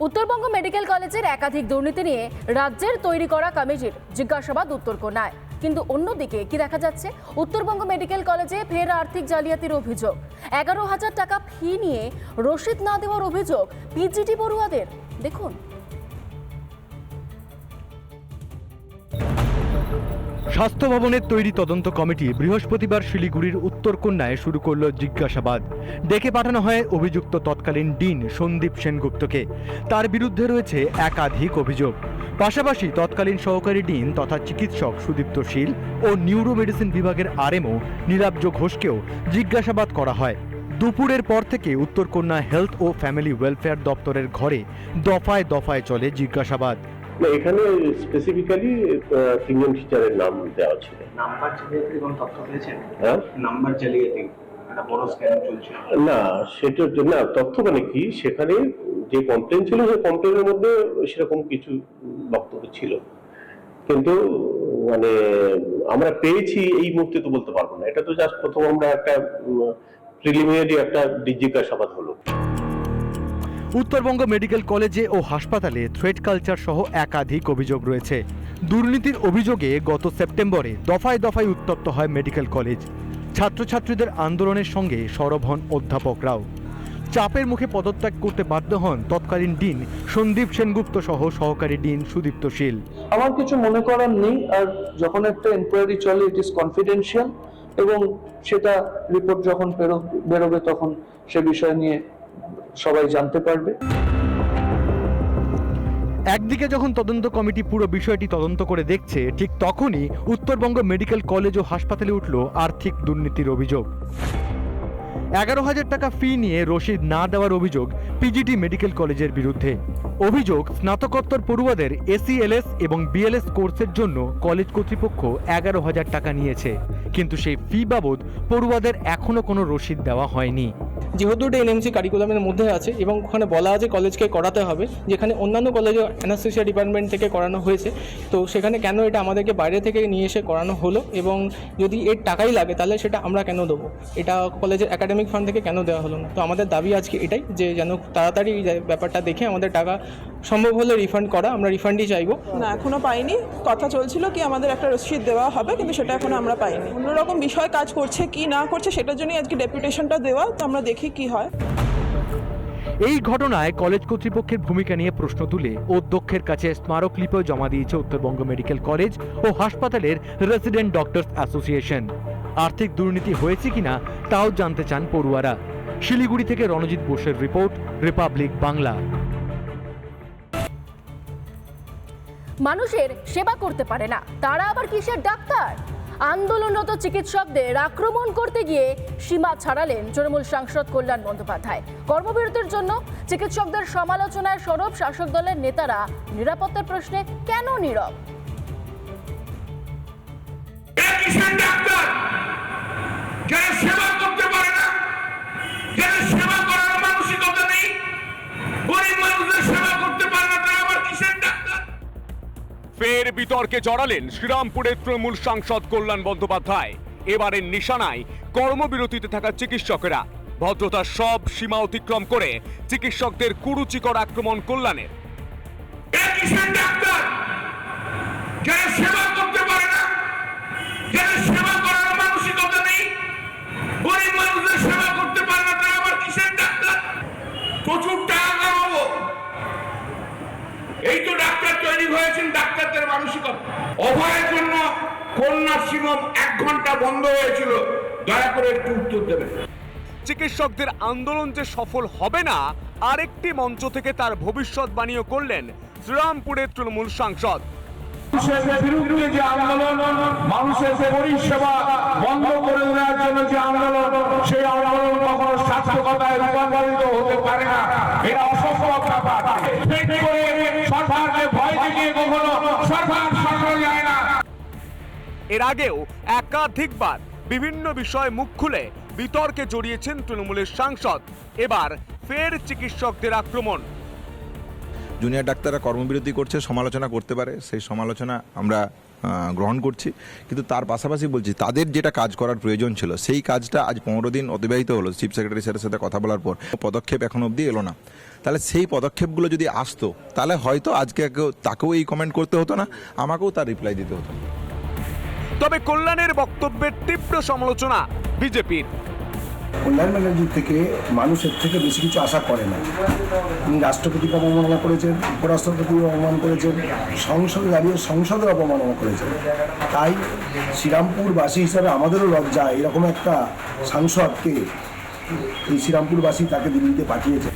Uttarbanga medical কলেজের একাধিক দুর্নীতি নিয়ে রাজ্যের তৈরি করা কমিটির জিজ্ঞাসাবাদ উত্তর কোনায় কিন্তু অন্যদিকে কি দেখা যাচ্ছে? উত্তরবঙ্গ মেডিকেল কলেজে ফের আর্থিক জালিয়াতির অভিযোগ। এগারো হাজার টাকা ফি নিয়ে রসিদ না দেওয়ার অভিযোগ পিজিটি পড়ুয়াদের। দেখুন। স্বাস্থ্য ভবনের তৈরি তদন্ত কমিটি বৃহস্পতিবার শিলিগুড়ির উত্তরকন্যায় শুরু করল জিজ্ঞাসাবাদ। ডেকে পাঠানো হয় অভিযুক্ত তৎকালীন ডিন সন্দীপ সেনগুপ্তকে। তার বিরুদ্ধে রয়েছে একাধিক অভিযোগ। পাশাপাশি তৎকালীন সহকারী ডিন তথা চিকিৎসক সুদীপ্ত শীল ও নিউরো মেডিসিন বিভাগের আরএমও নীলাব্জ ঘোষকেও জিজ্ঞাসাবাদ করা হয়। দুপুরের পর থেকে উত্তরকন্যা হেলথ ও ফ্যামিলি ওয়েলফেয়ার দপ্তরের ঘরে দফায় দফায় চলে জিজ্ঞাসাবাদ। না এখানে স্পেসিফিক্যালি তিনজন টিচারের নাম দেওয়া ছিল। নাম্বার জালিয়াতির কোনো তথ্য পেয়েছেন? হ্যাঁ? নাম্বার জালিয়াতি একটা বড় স্ক্যাম চলছে। না সেটার জন্য তথ্য মানে কি? সেখানে যে কমপ্লেন ছিল সেই কমপ্লেনের মধ্যে সেরকম কিছু বক্তব্য ছিল। কিন্তু মানে আমরা পেয়েছি এই মুহূর্তে তো বলতে পারব না। এটা তো জাস্ট প্রথম আমরা একটা প্রিলিমিনারি একটা জিজ্ঞাসাবাদ হলো। উত্তরবঙ্গ মেডিকেল কলেজে ও হাসপাতালে থ্রেড কালচার সহ একাধিক অভিযোগ রয়েছে। দুর্নীতির অভিযোগে গত সেপ্টেম্বরে দফায় দফায় উত্তপ্ত হয় মেডিকেল কলেজ। ছাত্রছাত্রীদের আন্দোলনের সঙ্গে সরব হন অধ্যাপকরাও। চাপের মুখে পদত্যাগ করতে বাধ্য হন তৎকালীন ডিন সন্দীপ সেনগুপ্ত সহ সহকারী ডিন সুদীপ্ত শীল। আমার কিছু মনে করার নেই, আর যখন একটা এনকোয়ারি চলে ইট ইজ কনফিডেন্সিয়াল এবং সেটা রিপোর্ট যখন বেরো- বেরোবে তখন সে বিষয় নিয়ে সবাই জানতে পারবে। একদিকে যখন তদন্ত কমিটি পুরো বিষয়টি তদন্ত করে দেখছে, ঠিক তখনই উত্তরবঙ্গ মেডিকেল কলেজ ও হাসপাতালে উঠল আর্থিক দুর্নীতির অভিযোগ। এগারো হাজার টাকা ফি নিয়ে রসিদ না দেওয়ার অভিযোগ পিজিটি মেডিকেল কলেজের বিরুদ্ধে। অভিযোগ, স্নাতকোত্তর পড়ুয়াদের এসিএলএস এবং বিএলএস কোর্সের জন্য কলেজ কর্তৃপক্ষ এগারো হাজার টাকা নিয়েছে। কিন্তু সেই ফি বাবদ পড়ুয়াদের এখনও কোনো রসিদ দেওয়া হয়নি। যেহেতু এটা এনএমসি কারিকুলামের মধ্যে আছে এবং ওখানে বলা আছে কলেজকে করাতে হবে, যেখানে অন্যান্য কলেজে অ্যানাস্থেসিয়া ডিপার্টমেন্ট থেকে করানো হয়েছে, তো সেখানে কেন এটা আমাদেরকে বাইরে থেকে নিয়ে এসে করানো হলো এবং যদি এর টাকাই লাগে তাহলে সেটা আমরা কেন দেবো? এটা কলেজের একাডেমিক ফান্ড থেকে কেন দেওয়া হলো না? তো আমাদের দাবি আজকে এটাই যে যেন তাড়াতাড়ি ব্যাপারটা দেখে আমাদের টাকা সম্ভব হলে রিফান্ড করা আমরা রিফান্ডই চাইব। না এখনও পাইনি। কথা চলছিল কি আমাদের একটা রসিদ দেওয়া হবে কিন্তু সেটা এখনও আমরা পাইনি। অন্যরকম বিষয় কাজ করছে কি না করছে সেটার জন্যই আজকে ডেপুটেশনটা দেওয়া তো আমরা দেখি কি হয়। এই ঘটনায় কলেজ কর্তৃপক্ষের ভূমিকা নিয়ে প্রশ্ন তুলে অধ্যক্ষের কাছে স্মারকলিপিও জমা দিয়েছে উত্তরবঙ্গ মেডিকেল কলেজ ও হাসপাতালের রেসিডেন্ট ডক্টরস অ্যাসোসিয়েশন আর্থিক দুর্নীতি হয়েছে কিনা তাও জানতে চান পড়ুয়ারা। শিলিগুড়ি থেকে রণজিৎ বোসের রিপোর্ট রিপাবলিক বাংলা মানুষের সেবা করতে পারে না। তারা আবার কিসের ডাক্তার? আন্দোলনরত চিকিৎসকদের আক্রমণ করতে গিয়ে সীমা ছাড়ালেন তৃণমূল সাংসদ কল্যাণ বন্দ্যোপাধ্যায়। কর্মবিরতির জন্য চিকিৎসকদের সমালোচনায় সরব শাসক দলের নেতারা নিরাপত্তার প্রশ্নে কেন নীরব? সেবা ফের বিতর্কে জড়ালেন শ্রীরামপুরের তৃণমূল সাংসদ কল্যাণ বন্দ্যোপাধ্যায়। এবারের নিশানায় কর্মবিরতিতে থাকা চিকিৎসকেরা। ভদ্রতার সব সীমা অতিক্রম করে চিকিৎসকদের কুরুচিকর আক্রমণ কল্যাণের এরা কিসের ডাক্তার যারা সেবা করতে পারে না যাদের সেবা করার মানসিকতা নেই গরিব মানুষদের সেবা করতে পারে না তারা আবার কিসের ডাক্তার প্রচুর টাকা কামাবো এই তো ডাক্তার তৈরি হয়েছেন ডাক্তারদের মানসিকতা। অভয়ের জন্য কন্যা শিবম এক ঘণ্টা বন্ধ হয়েছিল। দয়া করে একটু উত্তর দেবেন। চিকিৎসকদের আন্দোলন যে সফল হবে না আরেকটি মঞ্চ থেকে তার ভবিষ্যৎ ভবিষ্যৎবাণীও করলেন শ্রীরামপুরের তৃণমূল সাংসদ। মানুষের বিরুদ্ধে যে আন্দোলন মানুষের পরিষেবা বন্ধ করে দেওয়ার জন্য যে আন্দোলন সেই আন্দোলন কখনো সার্থকতায় রূপান্তরিত হতে পারে না। এটা অসম্ভব ব্যাপার ঠিক করে সরকারকে ভয় দেখিয়ে কখনো সরকার সরকার যায় না। এর আগেও একাধিকবার বিভিন্ন বিষয়ে মুখ খুলে বিতর্কে জড়িয়েছেন তৃণমূলের সাংসদ। এবার ফের চিকিৎসকদের আক্রমণ। জুনিয়র ডাক্তাররা কর্মবিরতি করছে সমালোচনা করতে পারে। সেই সমালোচনা আমরা গ্রহণ করছি। কিন্তু তার পাশাপাশি বলছি, তাদের যেটা কাজ করার প্রয়োজন ছিল, সেই কাজটা আজ পনেরো দিন অতিবাহিত হলো। চিফ সেক্রেটারি স্যারের সাথে কথা বলার পর পদক্ষেপ এখন অবধি এলো না। তাহলে সেই পদক্ষেপগুলো যদি আসতো, তাহলে হয়তো আজকে তাকেও এই কমেন্ট করতে হতো না, আমাকেও তার রিপ্লাই দিতে হতো তবে কল্যাণের বক্তব্যের তীব্র সমালোচনা বিজেপির। কল্যাণ ব্যানার্জির থেকে মানুষের থেকে বেশি কিছু আশা করে না। তিনি রাষ্ট্রপতিকে অবমাননা করেছেন উপরাষ্ট্রপতিকে অপমান করেছেন, সংসদে দাঁড়িয়ে সংসদের অপমাননা করেছেন। তাই শ্রীরামপুরবাসী হিসাবে আমাদেরও লজ্জা এরকম একটা সাংসদকে এই শ্রীরামপুরবাসী তাকে দিল্লিতে পাঠিয়েছে।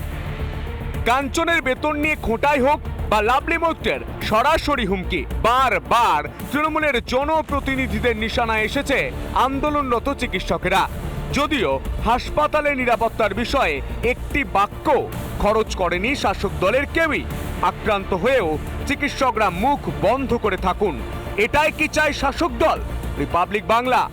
কাঞ্চনের বেতন নিয়ে খোঁটাই হোক বা লাভলি মৈত্রের সরাসরি হুমকি, বারবার তৃণমূলের জনপ্রতিনিধিদের নিশানায় এসেছে আন্দোলনরত চিকিৎসকেরা। যদিও হাসপাতালে নিরাপত্তার বিষয়ে একটি বাক্য খরচ করেনি শাসক দলের কেউই। আক্রান্ত হয়েও চিকিৎসকরা মুখ বন্ধ করে থাকুন। এটাই কি চায় শাসক দল? রিপাবলিক বাংলা।